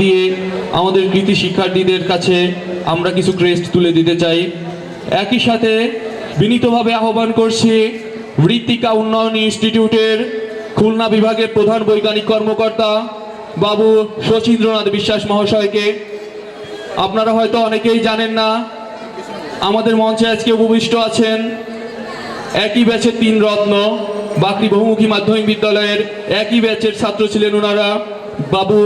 দিয়ে আমাদের কৃতি শিক্ষার্থীদের কাছে আমরা কিছু ক্রেস্ট তুলে দিতে চাই। একই সাথে বিনীতভাবে আহ্বান করছি ঋত্বিকা উন্নয়ন ইনস্টিটিউটের খুলনা বিভাগের প্রধান বৈজ্ঞানিক কর্মকর্তা বাবু শচীন্দ্রনাথ বিশ্বাস মহাশয়কে। আপনারা হয়তো অনেকেই জানেন না, আমাদের মঞ্চে আজকে উপবিষ্ট আছেন একই ব্যাচের তিন রত্ন, বাকরি বহুমুখী মাধ্যমিক বিদ্যালয়ের একই ব্যাচের ছাত্র ছিলেন ওনারা বাবু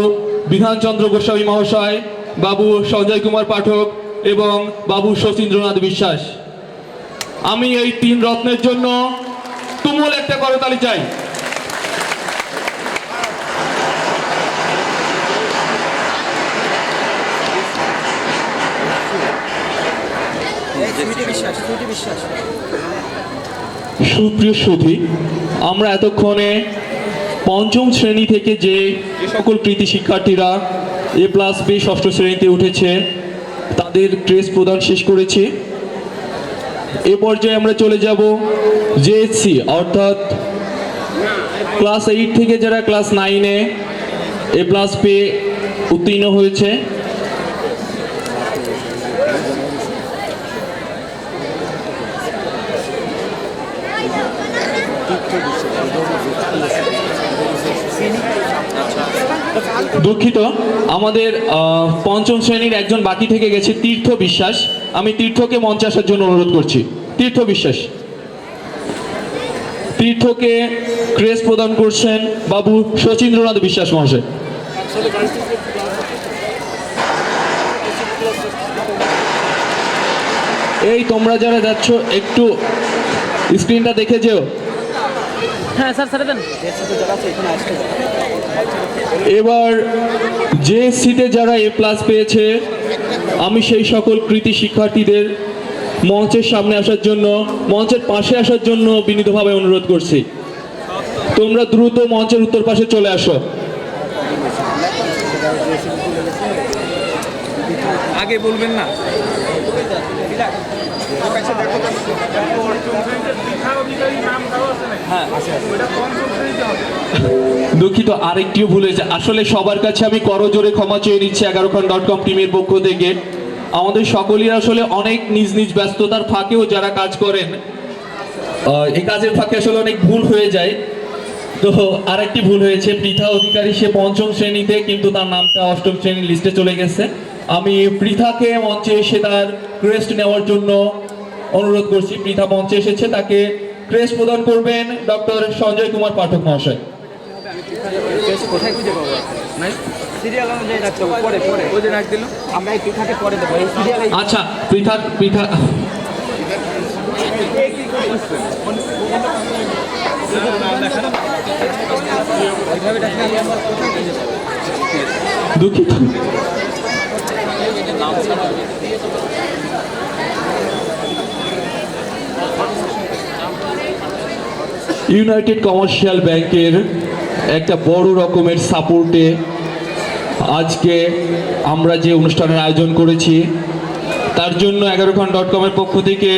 বিধানচন্দ্র গোস্বামী মহাশয়, বাবু সঞ্জয় কুমার পাঠক এবং বাবু শচীন্দ্রনাথ বিশ্বাস। আমি এই তিন রত্নের জন্য তুমুল একটা করতালি চাই। সুপ্রিয় সুধী, আমরা এতক্ষণে পঞ্চম শ্রেণি থেকে যে সকল কৃতি শিক্ষার্থীরা এ প্লাস বি ষষ্ঠ শ্রেণীতে উঠেছে, তাদের ট্রেস প্রদান শেষ করেছি। এ পর্যায়ে আমরা চলে যাব জেএসসি অর্থাৎ ক্লাস এইট থেকে যারা ক্লাস নাইনে এ প্লাস পেয়ে উত্তীর্ণ হয়েছে। দুঃখিত, আমাদের পঞ্চম শ্রেণির একজন বাকি থেকে গেছে তীর্থ বিশ্বাস আমি তীর্থকে মঞ্চে আসার জন্য অনুরোধ করছি। তীর্থ বিশ্বাস তীর্থকে ক্রেস প্রদান করছেন বাবু শচীন্দ্রনাথ বিশ্বাস মহাশয়। এই তোমরা যারা যাচ্ছ, একটু স্ক্রিনটা দেখে যেও। হ্যাঁ স্যার ছেড়ে দেন। এবার যে সিটে যারা এ প্লাস পেয়েছে আমি সেই সকল কৃতি শিক্ষার্থীদের মঞ্চের সামনে আসার জন্য মঞ্চের পাশে আসার জন্য বিনীতভাবে অনুরোধ করছি। তোমরা দ্রুত মঞ্চের উত্তর পাশে চলে আসো। আগে বলবেন না। দুঃখিত, আরেকটিও ভুলে যা আসলে সবার কাছে আমি করজোরে ক্ষমা চেয়ে নিচ্ছি এগারো খান ডট কম টিমের পক্ষ থেকে। আমাদের সকলেই আসলে অনেক নিজ নিজ ব্যস্ততার ফাঁকেও যারা কাজ করেন এই কাজের ফাঁকে আসলে অনেক ভুল হয়ে যায়। তো আরেকটি ভুল হয়েছে, পৃথা অধিকারী সে পঞ্চম শ্রেণীতে, কিন্তু তার নামটা অষ্টম শ্রেণির লিস্টে চলে গেছে। আমি পৃথাকে মঞ্চে এসে তার ক্রেস্ট নেওয়ার জন্য অনুরোধ করছি। পৃথা মঞ্চে এসেছে, তাকে ক্রেস্ট প্রদান করবেন ডক্টর সঞ্জয় কুমার পাঠক মহাশয়। কোথায় খুঁজে পাবো? সিরিয়াল অনুযায়ী রাখতে হবে পরে পরে। ওই যে ডাক দিল। আমরা এই পিঠাকে পরে দেবো। এই সিরিয়ালে আচ্ছা পৃথা দুঃখিত। ইউনাইটেড কমার্শিয়াল ব্যাংকের একটা বড় রকমের সাপোর্টে আজকে আমরা যে অনুষ্ঠানের আয়োজন করেছি, তার জন্য এগারো খান ডট কমের পক্ষ থেকে